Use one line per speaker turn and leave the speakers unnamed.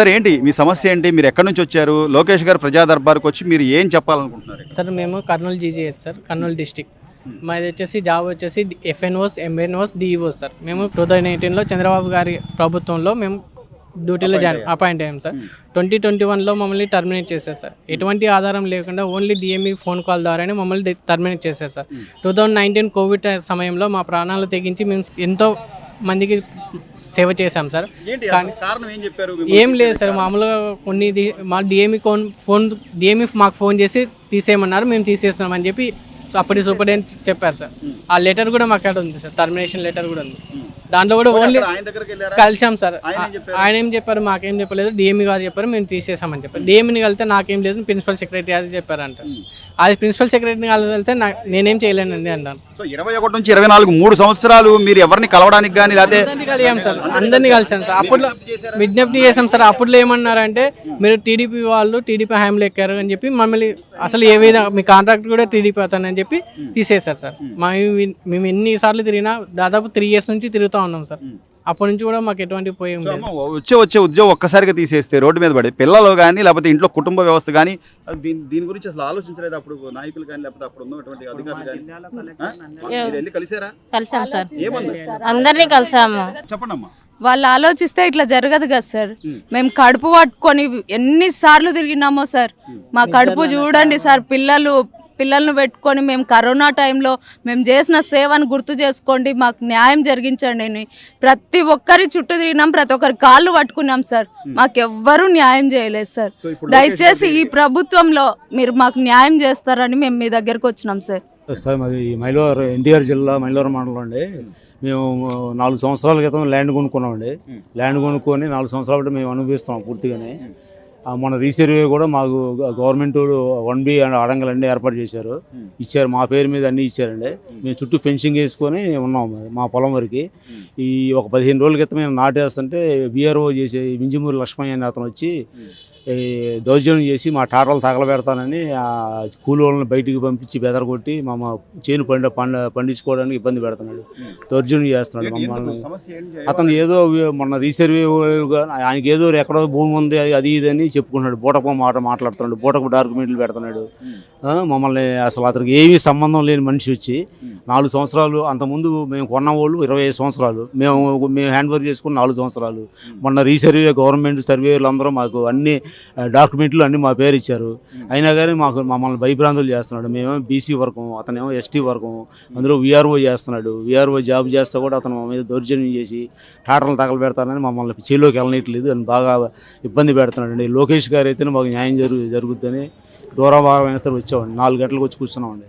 Sir ఏంటి మీ సమస్య ఏంటి? మీరు ఎక్కడి నుంచి వచ్చారు? లోకేష్ గారు ప్రజా దర్బార్కి వచ్చి మీరు ఏం చెప్పాలనుకుంటున్నారు
సార్ మేము Kurnool GGS sir Kurnool district. మాది వచ్చేసి జాబ్ వచ్చేసి ఎఫ్ఎన్ఓస్ ఎంఎన్ఓస్ డిఈఓస్ సార్. మేము టూ థౌజండ్ ఎయిటీన్లో చంద్రబాబు గారి ప్రభుత్వంలో మేము డ్యూటీలో జాయిన్ అపాయింట్ అయ్యాం సార్. ట్వంటీ ట్వంటీ వన్లో మమ్మల్ని టర్మినేట్ చేశారు సార్. ఎటువంటి ఆధారం లేకుండా ఓన్లీ డిఎంఈ ఫోన్ కాల్ ద్వారానే మమ్మల్ని టర్మినేట్ చేశారు sir. Two thousand nineteen covid సమయంలో మా ప్రాణాలు తెగించి మేము ఎంతో మందికి సేవ చేశాం సార్.
కారణం ఏం చెప్పారు
ఏం లేదు సార్ మామూలుగా కొన్ని మా డిఎంఈ ఫోన్ ఫోన్ డిఎంఈ మాకు ఫోన్ చేసి తీసేయమన్నారు మేము తీసేస్తున్నాం అని చెప్పి అప్పటి సూపరింటెండెంట్ చెప్పారు సార్. ఆ లెటర్ కూడా మాకు అక్కడ ఉంది సార్. టర్మినేషన్ లెటర్ కూడా ఉంది. దాంట్లో కూడా ఓన్లీ కలిసాం సార్.
ఆయన ఏం చెప్పారు?
మాకేం చెప్పలేదు. డిఎంఈ గారు చెప్పారు మేము తీసేసామని చెప్పారు. డిఎంఈని కలితే నాకేం లేదు ప్రిన్సిపల్ సెక్రటరీ అది చెప్పారంట. అది ప్రిన్సిపల్ సెక్రటరీని నా నేనేం చేయలేనండి అంటారు
సో ఇరవై ఒకటి నుంచి ఇరవై నాలుగు మూడు సంవత్సరాలు మీరు ఎవరిని కలవడానికి కానీ లేకపోతే
కలిగాం సార్. అందరినీ కలిసాం సార్. అప్పట్లో విజ్ఞప్తి చేసాం సార్. అప్పట్లో ఏమన్నారంటే మీరు టీడీపీ వాళ్ళు టీడీపీ హ్యామ్లు ఎక్కారు అని చెప్పి మమ్మల్ని అసలు ఏ విధంగా మీ కాంట్రాక్ట్ కూడా టీడీపీ అవుతానని చెప్పి తీసేశారు సార్. మా మేము ఎన్నిసార్లు తిరిగినా దాదాపు త్రీ ఇయర్స్ నుంచి తిరుగుతూ ఉన్నాం సార్. అప్పటి నుంచి కూడా మాకు ఎటువంటి పోయేం లేదు.
వచ్చే వచ్చే ఉద్యోగం ఒక్కసారిగా తీసేస్తే రోడ్డు మీద పడి పిల్లలు కానీ లేకపోతే ఇంట్లో కుటుంబ వ్యవస్థ కానీ దీని దీని గురించి అసలు ఆలోచించలేదు అప్పుడు నాయకులు కానీ లేకపోతే అప్పుడు ఉన్నటువంటి అధికారులు కానీ ఆ? మీరు వెళ్ళి కలిసారా?
కలిసాం సార్. అందరినీ కలిసాము.
చెప్పండి అమ్మా
వాళ్ళు ఆలోచిస్తే ఇట్లా జరగదు కదా సార్. మేము. కడుపు పట్టుకొని ఎన్నిసార్లు తిరిగినామో సార్. మా కడుపు చూడండి సార్ పిల్లలు పిల్లలను పెట్టుకొని మేము కరోనా టైంలో మేము చేసిన సేవను గుర్తు చేసుకోండి మాకు న్యాయం జరిగించండి ప్రతి ఒక్కరి చుట్టూ తిరిగినాం ప్రతి ఒక్కరి కాళ్ళు పట్టుకున్నాం సార్. మాకెవ్వరూ న్యాయం చేయలేదు సార్. దయచేసి ఈ ప్రభుత్వంలో మీరు మాకు న్యాయం చేస్తారని మేము మీ దగ్గరకు వచ్చినాం సార్.
సార్ మాది మైలవరం ఎన్టీఆర్ జిల్లా మైలవరం మండలం అండి. మేము నాలుగు సంవత్సరాల క్రితం ల్యాండ్ కొనుక్కున్నామండి. ల్యాండ్ కొనుక్కొని నాలుగు సంవత్సరాల మేము అనుభవిస్తున్నాం పూర్తిగానే. ఆ, మన రీసర్వే కూడా మాకు గవర్నమెంట్ వన్ బి అండ్ అడంగలన్నీ ఏర్పాటు చేశారు. ఇచ్చారు మా పేరు మీద అన్నీ ఇచ్చారండి. మేము. చుట్టూ ఫెన్సింగ్ వేసుకొని ఉన్నాం మా పొలం వరకు. ఈ ఒక పదిహేను రోజుల క్రితం మేము నాటేస్తుంటే బీఆర్ఓ చేసే వింజమూరి లక్ష్మయ్య అనే అతను వచ్చి దౌర్జన్యం చేసి మా టాటలు తగలబెడతానని ఆ కూలి వాళ్ళని బయటికి పంపించి బెదరగొట్టి మా చేను పండ పండ పండించుకోవడానికి ఇబ్బంది పెడుతున్నాడు. దౌర్జన్యం చేస్తున్నాడు? మమ్మల్ని? అతను ఏదో మొన్న రీసర్వే ఆయనకి ఏదో ఎక్కడో భూమి ఉంది అది- ఇది అని చెప్పుకున్నాడు బూటకు మాట మాట్లాడుతున్నాడు బూటకు డాక్యుమెంట్లు పెడుతున్నాడు. మమ్మల్ని అసలు అతనికి ఏమీ సంబంధం లేని మనిషి వచ్చి నాలుగు సంవత్సరాలు అంతకుముందు మేము కొన్న వాళ్ళు ఇరవై ఐదు సంవత్సరాలు. మేము మేము హ్యాండ్ ఓవర్ చేసుకున్న నాలుగు సంవత్సరాలు. మొన్న రీసర్వే గవర్నమెంట్ సర్వేలు అందరూ మాకు అన్ని డాక్యుమెంట్లు అన్ని మా పేరు ఇచ్చారు. అయినా కానీ మాకు మమ్మల్ని భయభ్రాంతులు చేస్తున్నాడు. మేమేమో బీసీ వర్గం అతనేమో ఎస్టీ వర్గం అందులో వీఆర్ఓ చేస్తున్నాడు. వీఆర్ఓ జాబ్ చేస్తే కూడా అతను మా మీద దౌర్జన్యం చేసి టాటర్లు తగలబెడతానని మమ్మల్ని చేలోకి వెళ్ళనట్లేదు అని బాగా ఇబ్బంది పెడుతున్నాడు అండి లోకేష్ గారు అయితేనే మాకు న్యాయం జరుగు జరుగుద్దని దూరం వారం వచ్చామండి. నాలుగు గంటలకు వచ్చి కూర్చున్నామండి.